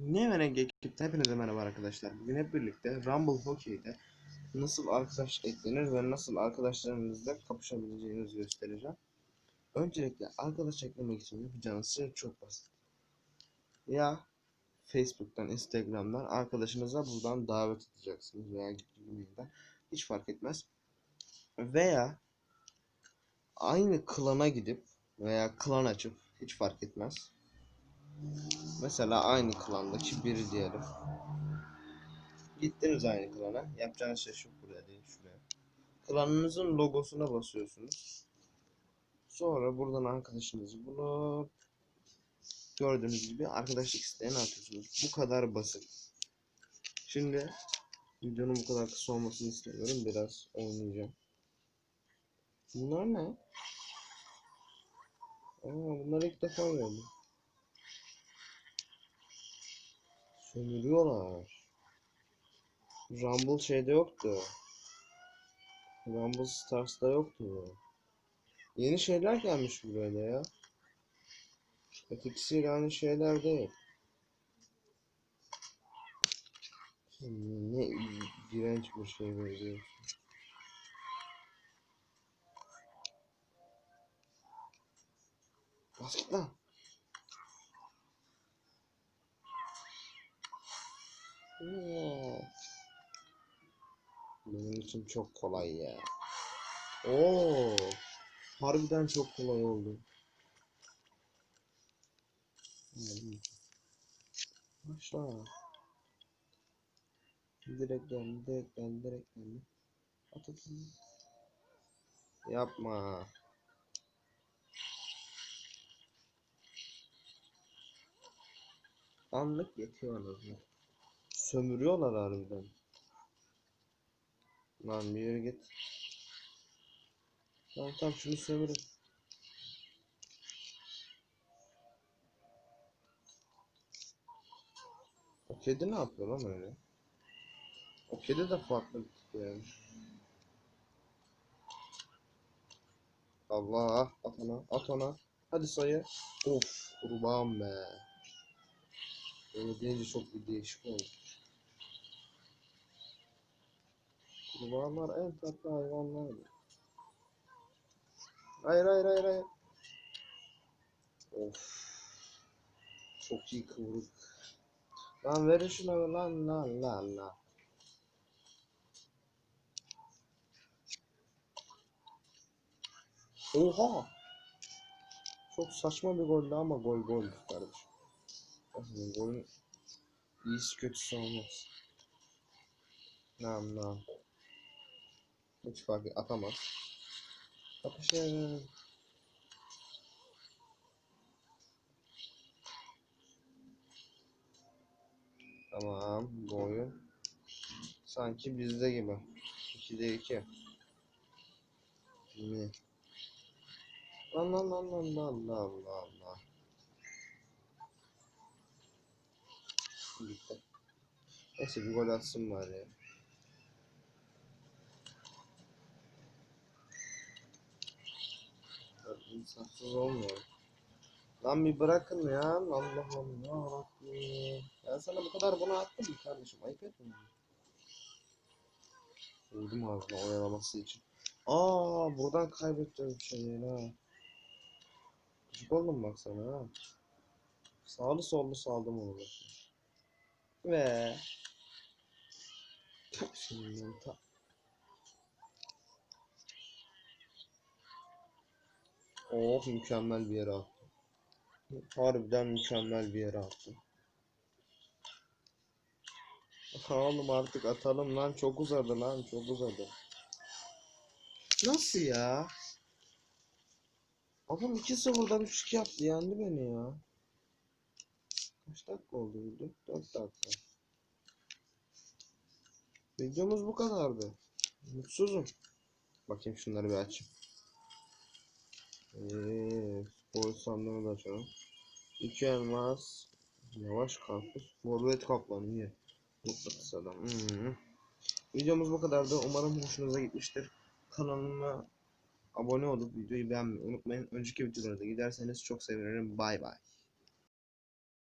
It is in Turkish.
Ne Renk ekipte hepinize merhaba arkadaşlar. Bugün hep birlikte Rumble Hockey'de nasıl arkadaş eklenir ve nasıl arkadaşlarınızla kapışabileceğinizi göstereceğim. Öncelikle arkadaş eklemek için yapacağınız şey çok basit. Ya Facebook'tan, Instagram'dan arkadaşınıza buradan davet edeceksiniz veya Gmail'den hiç fark etmez. Veya aynı klana gidip veya klan açıp hiç fark etmez. Mesela aynı klandaki biri diyelim. Gittiniz aynı klana. Yapacağınız şey şu buraya değil şuraya. Klanınızın logosuna basıyorsunuz. Sonra buradan arkadaşınızı bulup gördüğünüz gibi arkadaşlık isteğini atıyorsunuz. Bu kadar basit. Şimdi videonun bu kadar kısa olmasını istemiyorum. Biraz oynayacağım. Bunlar ne? Aa, bunları ilk defa gördüm. Sömürüyorlar. Rumble şeyde yoktu. Rumble Stars'ta yoktu. Yeni şeyler gelmiş buraya ya. Ötekisiyle aynı şeyler değil. Ne iğrenç bir şey benziyor. Bas lan. Benim için çok kolay ya. Oo. Harbiden çok kolay oldu. Başla. Direkt geldi, direkt geldi, direkt geldi. At at at. Yapma. Anlık yetiyor anasını. Sömürüyorlar harbiden. Lan bir yere git. Tamam tamam şunu sömürün. O kedi ne yapıyor lan öyle? O kedi de farklı bir tip yani. Allah at ona at ona. Hadi sayı. Of kurban be. Öyle deyince çok bir değişik oldu. Kurbağalar en tatlı hayvanlardır. Hayır hayır hayır hayır. Of. Çok iyi kıvrık. Lan verin şuna lan lan lan lan. Oha. Çok saçma bir goldü ama gol gol kardeşim. Golün iyisi kötüsü olmaz. Nam nam. Hiç fark atamaz. Kapışın. Tamam bu oyun sanki bizde gibi. 2'de 2. Ne? Lan lan lan lan lan lan. Bitti. Neyse bir gol atsın bari ya. İnsafsız olmuyor. Lan bir bırakın ya. Allah Allah. Ben sana bu kadar bunu attım mı kardeşim? Ayıp etme. Vurdum ağzına oyalaması için. Aa buradan kaybedeceğiz bir şey ha. Gıcık oldum bak sana ha. Sağlı sollu saldım onu. bak. Ve Tak. Oh mükemmel bir yere attım. Harbiden mükemmel bir yere attım. Oğlum artık atalım lan çok uzadı lan çok uzadı. Nasıl ya? Adam 2-0'dan 3-2 yaptı yendi beni ya. Kaç dakika oldu video? 4 dakika. Videomuz bu kadardı. Mutsuzum. Bakayım şunları bir açayım. Eee, spor sandığını da açalım. İki elmas. Yavaş karpuz. Forvet kaplan iyi. Mutlu adam. Hmm. Videomuz bu kadardı. Umarım hoşunuza gitmiştir. Kanalıma abone olup videoyu beğenmeyi unutmayın. Önceki videolara da giderseniz çok sevinirim. Bay bay.